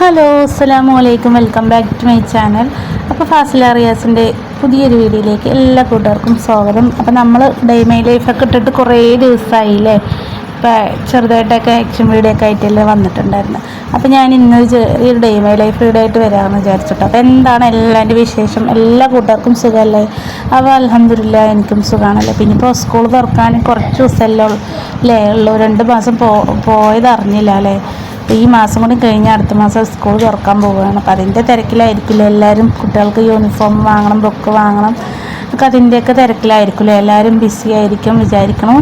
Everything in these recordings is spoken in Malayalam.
ഹലോ അസ്സാം അലൈക്കും. Welcome back to my channel അപ്പോൾ ഫാസില റിയാസിന്റെ പുതിയൊരു വീഡിയോയിലേക്ക് എല്ലാ കൂട്ടുകാർക്കും സ്വാഗതം. അപ്പോൾ നമ്മൾ ഡേ മൈ ലൈഫൊക്കെ ഇട്ടിട്ട് കുറേ ദിവസമായില്ലേ ഇപ്പോൾ ചെറുതായിട്ടൊക്കെ ആക്ഷൻ വീഡിയോ ഒക്കെ ആയിട്ടല്ലേ വന്നിട്ടുണ്ടായിരുന്നു. അപ്പോൾ ഞാൻ ഇന്നൊരു ചെറിയൊരു ഡേ മൈ ലൈഫ് വീഡിയോ ആയിട്ട് വരാമെന്ന് വിചാരിച്ചിട്ടോ. അപ്പോൾ എന്താണ് എല്ലാന്റെ വിശേഷം? എല്ലാ കൂട്ടുകാർക്കും സുഖമല്ലേ അപ്പോൾ അലഹമില്ല എനിക്കും സുഖമാണല്ലേ പിന്നെ ഇപ്പോൾ സ്കൂൾ തുറക്കാൻ കുറച്ച് ദിവസമല്ലേ അല്ലേ ഉള്ളൂ. രണ്ട് മാസം പോ പോയത് അറിഞ്ഞില്ല അല്ലേ ഈ മാസം കൂടി കഴിഞ്ഞാൽ അടുത്ത മാസം സ്കൂൾ തുറക്കാൻ പോവുകയാണ്. അപ്പോൾ അതിന്റെ തിരക്കിലായിരിക്കില്ല? എല്ലാവരും കുട്ടികൾക്ക് യൂണിഫോം വാങ്ങണം ബുക്ക് വാങ്ങണം. ഒക്കെ അതിന്റെയൊക്കെ തിരക്കിലായിരിക്കില്ല? എല്ലാവരും ബിസി ആയിരിക്കും വിചാരിക്കണം.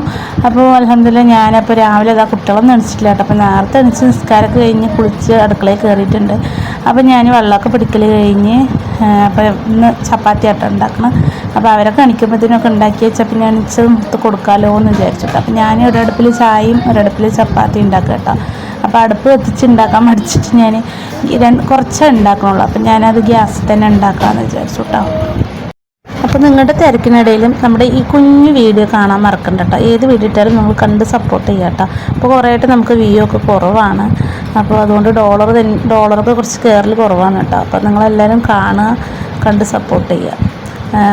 അപ്പോൾ അലഹമില്ല ഞാനപ്പോൾ രാവിലെ അതാ കുട്ടികളൊന്നും എണിച്ചിട്ടില്ല കേട്ടോ. അപ്പോൾ നേരത്തെ എണിച്ച് നിസ്കാരമൊക്കെ കഴിഞ്ഞ് കുളിച്ച് അടുക്കളയിൽ കയറിയിട്ടുണ്ട്. അപ്പോൾ ഞാൻ വെള്ളമൊക്കെ പിടിക്കൽ കഴിഞ്ഞ് അപ്പോൾ ഇന്ന് ചപ്പാത്തി ആട്ടം ഉണ്ടാക്കണം. അപ്പോൾ അവരൊക്കെ എണിക്കുമ്പോഴത്തേനൊക്കെ ഉണ്ടാക്കി വെച്ചാൽ പിന്നെ എണിച്ച് കൊടുക്കാമല്ലോ എന്ന് വിചാരിച്ചിട്ട്. അപ്പോൾ ഞാൻ ഒരടുപ്പിൽ ചായയും ഒരടുപ്പിൽ ചപ്പാത്തി ഉണ്ടാക്കുക കേട്ടോ. അപ്പോൾ അടുപ്പ് കത്തിച്ച് ഉണ്ടാക്കാൻ മടിച്ചിട്ട് ഞാൻ രണ്ട് കുറച്ചേ ഉണ്ടാക്കണുള്ളൂ അപ്പം ഞാനത് ഗ്യാസിൽ തന്നെ ഉണ്ടാക്കാമെന്ന് വിചാരിച്ചു കേട്ടോ അപ്പോൾ നിങ്ങളുടെ തിരക്കിനിടയിലും നമ്മുടെ ഈ കുഞ്ഞു വീഡിയോ കാണാൻ മറക്കണ്ട കേട്ടോ ഏത് വീഡിയോ ഇട്ടാലും നമ്മൾ കണ്ട് സപ്പോർട്ട് ചെയ്യാം കേട്ടോ അപ്പോൾ കുറേ ആയിട്ട് നമുക്ക് വ്യൂ ഒക്കെ കുറവാണ്. അപ്പോൾ അതുകൊണ്ട് ഡോളർ ഡോളറൊക്കെ കുറച്ച് കയറൽ കുറവാണ് കേട്ടോ അപ്പോൾ നിങ്ങളെല്ലാവരും കാണുക കണ്ട് സപ്പോർട്ട് ചെയ്യുക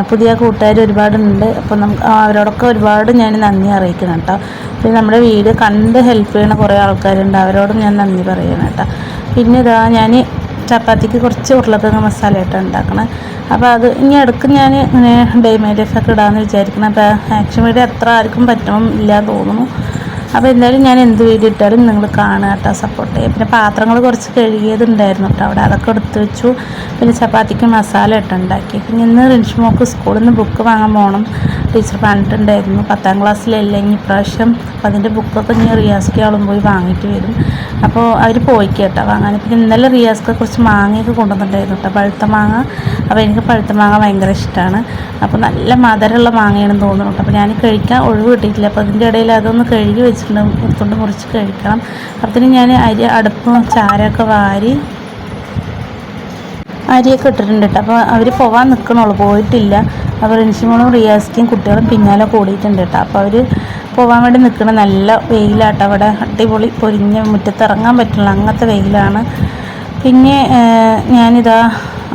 പുതിയ കൂട്ടുകാർ ഒരുപാടുണ്ട്. അപ്പോൾ നമുക്ക് അവരോടൊക്കെ ഒരുപാട് ഞാൻ നന്ദി അറിയിക്കണം കേട്ടോ. പിന്നെ നമ്മുടെ വീട് കണ്ട് ഹെൽപ്പ് ചെയ്യുന്ന കുറേ ആൾക്കാരുണ്ട്. അവരോടും ഞാൻ നന്ദി പറയണം കേട്ടോ. പിന്നെ ഇതാ ഞാൻ ചപ്പാത്തിക്ക് കുറച്ച് ഉരുളക്കിഴങ്ങ് മസാല ആയിട്ടാണ് ഉണ്ടാക്കണത് അപ്പോൾ അത് ഇനി ഇടയ്ക്ക് ഞാൻ ഇങ്ങനെ ഡേമേജൊക്കെ ഇടാമെന്ന് വിചാരിക്കണം. അപ്പോൾ ആക്ഷൻ വീഡിയോ എത്ര ആർക്കും പറ്റണം ഇല്ലാന്ന് തോന്നുന്നു. അപ്പോൾ എന്തായാലും ഞാൻ എന്ത് വീഡിയോ ഇട്ടാലും നിങ്ങൾ കാണുക കേട്ടോ സപ്പോർട്ട് ചെയ്യുക. പിന്നെ പാത്രങ്ങൾ കുറച്ച് കഴുകിയതുണ്ടായിരുന്നു കേട്ടോ അവിടെ അതൊക്കെ എടുത്ത് വെച്ചു. പിന്നെ ചപ്പാത്തിക്ക് മസാല ഇട്ട് ഉണ്ടാക്കി. പിന്നെ ഇന്ന് റിൻഷ്മോക്ക് സ്കൂളിൽ നിന്ന് ബുക്ക് വാങ്ങാൻ പോകണം ടീച്ചർ പറഞ്ഞിട്ടുണ്ടായിരുന്നു. പത്താം ക്ലാസ്സിലല്ലേ ഇനി ഇപ്രാവശ്യം. അപ്പോൾ അതിന്റെ ബുക്കൊക്കെ ഇനി റിയാസ്ക്ക് ആളും പോയി വാങ്ങിയിട്ട് വരും. അപ്പോൾ അവർ പോയി കേട്ടോ വാങ്ങാൻ. പിന്നെ ഇന്നലെ റിയാസ്ക്ക് കുറച്ച് മാങ്ങയൊക്കെ കൊണ്ടുവന്നിട്ടുണ്ടായിരുന്നു കേട്ടോ പഴുത്ത മാങ്ങ. അപ്പോൾ എനിക്ക് പഴുത്ത മാങ്ങ ഭയങ്കര ഇഷ്ടമാണ് അപ്പോൾ നല്ല മധുരമുള്ള മാങ്ങയാണെന്ന് തോന്നുന്നു കേട്ടോ. അപ്പോൾ ഞാൻ കഴിക്കാൻ ഒഴിവ് കിട്ടിയിട്ടില്ല. അപ്പോൾ അതിന്റെ ഇടയിൽ അതൊന്ന് കഴുകി വെച്ചിട്ടുണ്ട്. എടുത്തുകൊണ്ട് മുറിച്ച് കഴിക്കണം. അപ്പത്തിന് ഞാൻ അരി അടുപ്പും ചാരമൊക്കെ വാരി അരിയൊക്കെ ഇട്ടിട്ടുണ്ട് കേട്ടോ. അപ്പോൾ അവർ പോവാൻ നിൽക്കണുള്ളൂ പോയിട്ടില്ല. അപ്പോൾ റിൻഷിമോളും റിയാസ്ക്കും കുട്ടികളും പിന്നാലെ കൂടിയിട്ടുണ്ട് കേട്ടോ. അപ്പോൾ അവർ പോകാൻ വേണ്ടി നിൽക്കണം നല്ല വെയിലാട്ടോ. അവിടെ അടിപൊളി പൊരിഞ്ഞ് മുറ്റത്ത് ഇറങ്ങാൻ പറ്റില്ല അങ്ങനത്തെ വെയിലാണ്. പിന്നെ ഞാനിതാ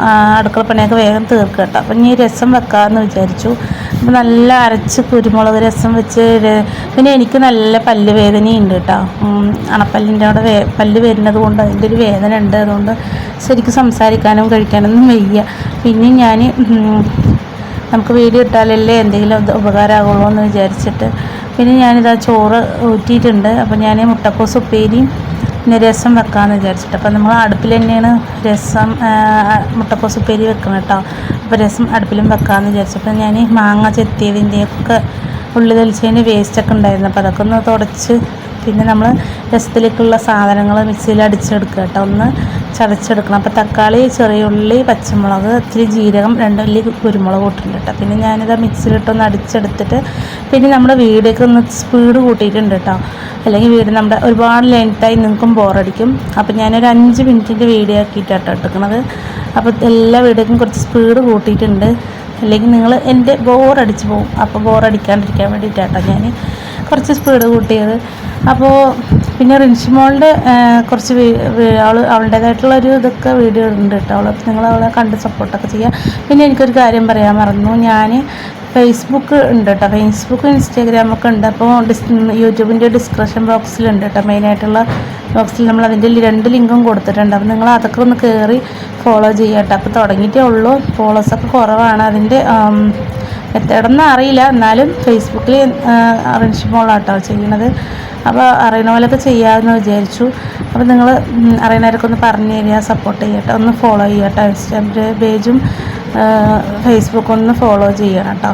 ആ, അടുക്കള പണിയൊക്കെ വേഗം തീർക്കട്ടോ കേട്ടോ. അപ്പം ഇനി രസം വെക്കാമെന്ന് വിചാരിച്ചു. അപ്പം നല്ല അരച്ച് കുരുമുളക് രസം വെച്ച് പിന്നെ എനിക്ക് നല്ല പല്ല് വേദനയുണ്ട് കേട്ടോ. അണപ്പല്ലിന്റെ അവിടെ വേ പല്ല് വരുന്നത് കൊണ്ട് അതിന്റെ ഒരു വേദന ഉണ്ട്. അതുകൊണ്ട് ശരിക്കും സംസാരിക്കാനും കഴിക്കാനൊന്നും വയ്യ. പിന്നെ ഞാൻ നമുക്ക് വീഡിയോ ഇട്ടാലല്ലേ എന്തെങ്കിലും ഉപകാരമാകുള്ളൂ എന്ന് വിചാരിച്ചിട്ട്. പിന്നെ ഞാനിതാ ചോറ് ഊറ്റിയിട്ടുണ്ട്. അപ്പോൾ ഞാൻ മുട്ടക്കോസ് ഉപ്പേരിയും പിന്നെ രസം വെക്കാമെന്ന് വിചാരിച്ചിട്ട്. അപ്പോൾ നമ്മൾ അടുപ്പിൽ തന്നെയാണ് രസം ആ, മുട്ടക്കോസ് ഉപ്പേരി വെക്കണം കേട്ടോ അപ്പോൾ രസം അടുപ്പിലും വെക്കാമെന്ന് വിചാരിച്ചപ്പോൾ ഞാൻ മാങ്ങ ചെത്തിയതിന്റെയൊക്കെ ഉള്ളി തെളിച്ചതിന്റെ വേസ്റ്റൊക്കെ ഉണ്ടായിരുന്നു. അപ്പോൾ അതൊക്കെ ഒന്ന് തുടച്ച് പിന്നെ നമ്മൾ രസത്തിലേക്കുള്ള സാധനങ്ങൾ മിക്സിയിൽ അടിച്ചെടുക്കുക കേട്ടോ ഒന്ന് ചതച്ചെടുക്കണം. അപ്പോൾ തക്കാളി ചെറിയ ഉള്ളി പച്ചമുളക് ഇത്തിരി ജീരകം രണ്ട് വലിയ കുരുമുളക് ഇട്ടിട്ടുണ്ട് കേട്ടോ പിന്നെ ഞാനിത് മിക്സിയിലിട്ടൊന്ന് അടിച്ചെടുത്തിട്ട് പിന്നെ നമ്മുടെ വീടേക്ക് ഒന്ന് സ്പീഡ് കൂട്ടിയിട്ടുണ്ട് കേട്ടോ അല്ലെങ്കിൽ വീട് നമ്മുടെ ഒരുപാട് ലെങ്ത്തായി നിങ്ങൾക്കും ബോറടിക്കും. അപ്പോൾ ഞാനൊരു അഞ്ച് മിനിറ്റിന്റെ വീഡിയോ ആക്കിയിട്ടാട്ടോ എടുക്കുന്നത്. അപ്പോൾ എല്ലാ വീടേക്കും കുറച്ച് സ്പീഡ് കൂട്ടിയിട്ടുണ്ട്. അല്ലെങ്കിൽ നിങ്ങൾ എന്റെ ബോറടിച്ച് പോകും. അപ്പോൾ ബോറടിക്കാണ്ടിരിക്കാൻ വേണ്ടിയിട്ടാട്ടോ ഞാൻ കുറച്ച് സ്പീഡ് കൂട്ടിയത്. അപ്പോൾ പിന്നെ റിൻഷിമോളുടെ കുറച്ച് അവൾ അവളുടേതായിട്ടുള്ള ഒരു ഇതൊക്കെ വീഡിയോ ഉണ്ട് കേട്ടോ. അവൾ നിങ്ങൾ അവളെ കണ്ട് സപ്പോർട്ടൊക്കെ ചെയ്യുക പിന്നെ എനിക്കൊരു കാര്യം പറയാൻ മറന്നു. ഞാൻ ഫേസ്ബുക്ക് ഉണ്ട് കേട്ടോ. ഫേസ്ബുക്ക് ഇൻസ്റ്റാഗ്രാമൊക്കെ ഉണ്ട്. അപ്പോൾ ഡിസ് യൂട്യൂബിന്റെ ഡിസ്ക്രിപ്ഷൻ ബോക്സിലുണ്ട് കേട്ടോ. മെയിനായിട്ടുള്ള ബോക്സിൽ നമ്മൾ അതിന്റെ രണ്ട് ലിങ്കും കൊടുത്തിട്ടുണ്ട്. അപ്പോൾ നിങ്ങൾ അതൊക്കെ ഒന്ന് കയറി ഫോളോ ചെയ്യാം കേട്ടോ. അപ്പോൾ തുടങ്ങിയിട്ടേ ഉള്ളൂ. ഫോളോസൊക്കെ കുറവാണ്. അതിന്റെ മെത്തേഡൊന്നും അറിയില്ല. എന്നാലും ഫേസ്ബുക്കിൽ റിൻഷിമോളാട്ടോ ചെയ്യണത്. അപ്പോൾ അറിയണ പോലെയൊക്കെ ചെയ്യാമെന്ന് വിചാരിച്ചു. അപ്പോൾ നിങ്ങൾ അറിയണവരൊക്കെ ഒന്ന് പറഞ്ഞു തരിക സപ്പോർട്ട് ചെയ്യട്ടെ ഒന്ന് ഫോളോ ചെയ്യട്ടോ. ഇൻസ്റ്റാഗ്രാം പേജും ഫേസ്ബുക്കും ഒന്ന് ഫോളോ ചെയ്യണം കേട്ടോ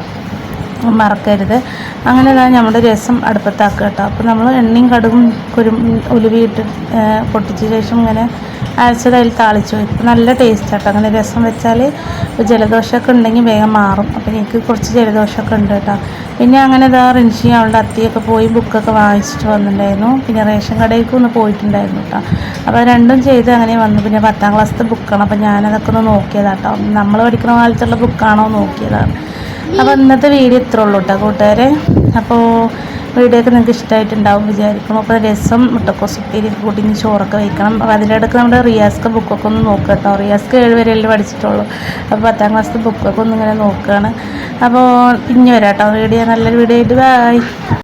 മറക്കരുത്. അങ്ങനെ നമ്മുടെ രസം അടുപ്പത്താക്കുക കേട്ടോ അപ്പോൾ നമ്മൾ എണ്ണയും കടുകും കുരു ഉലുവിയിട്ട് പൊട്ടിച്ച ശേഷം ഇങ്ങനെ അരച്ചത് അതിൽ താളിച്ച്. ഇപ്പം നല്ല ടേസ്റ്റ് കേട്ടോ അങ്ങനെ രസം വെച്ചാൽ ജലദോഷമൊക്കെ ഉണ്ടെങ്കിൽ വേഗം മാറും. അപ്പം എനിക്ക് കുറച്ച് ജലദോഷമൊക്കെ ഉണ്ട് കേട്ടോ. പിന്നെ അങ്ങനെ ഇതാ റിൻഷി അവളുടെ അത്തിയൊക്കെ പോയി ബുക്കൊക്കെ വാങ്ങിച്ചിട്ട് വന്നിട്ടുണ്ടായിരുന്നു. പിന്നെ റേഷൻ കടയിലേക്ക് ഒന്ന് പോയിട്ടുണ്ടായിരുന്നു കേട്ടോ. അപ്പോൾ രണ്ടും ചെയ്ത് അങ്ങനെ വന്നു. പിന്നെ പത്താം ക്ലാസ്സിലത്തെ ബുക്കാണ് അപ്പോൾ ഞാനതൊക്കെ ഒന്ന് നോക്കിയതാട്ടോ നമ്മൾ പഠിക്കുന്ന കാലത്തുള്ള ബുക്കാണോ നോക്കിയതാണ്. അപ്പോൾ ഇന്നത്തെ വീഡിയോ ഇത്രയുള്ളൂ കേട്ടോ കൂട്ടുകാരെ. അപ്പോൾ വീഡിയോ ഒക്കെ നിങ്ങൾക്ക് ഇഷ്ടമായിട്ടുണ്ടാവും വിചാരിക്കും അപ്പോൾ രസം മുട്ടക്കോസ് ഉപ്പേരി കൂട്ടി ഇനി ചോറൊക്കെ വയ്ക്കണം. അപ്പോൾ അതിനിടയ്ക്ക് നമ്മുടെ റിയാസ്ക്ക് ബുക്കൊക്കെ ഒന്ന് നോക്കുക കേട്ടോ. റിയാസ്ക്ക് ഏഴ് വരെയല്ലേ പഠിച്ചിട്ടുള്ളൂ. അപ്പോൾ പത്താം ക്ലാസ്സിലെ ബുക്കൊക്കെ ഒന്ന് ഇങ്ങനെ നോക്കുകയാണ് അപ്പോൾ പിന്നെ വരാം കേട്ടോ വീഡിയോ നല്ലൊരു വീഡിയോ ആയിട്ട് ബൈ.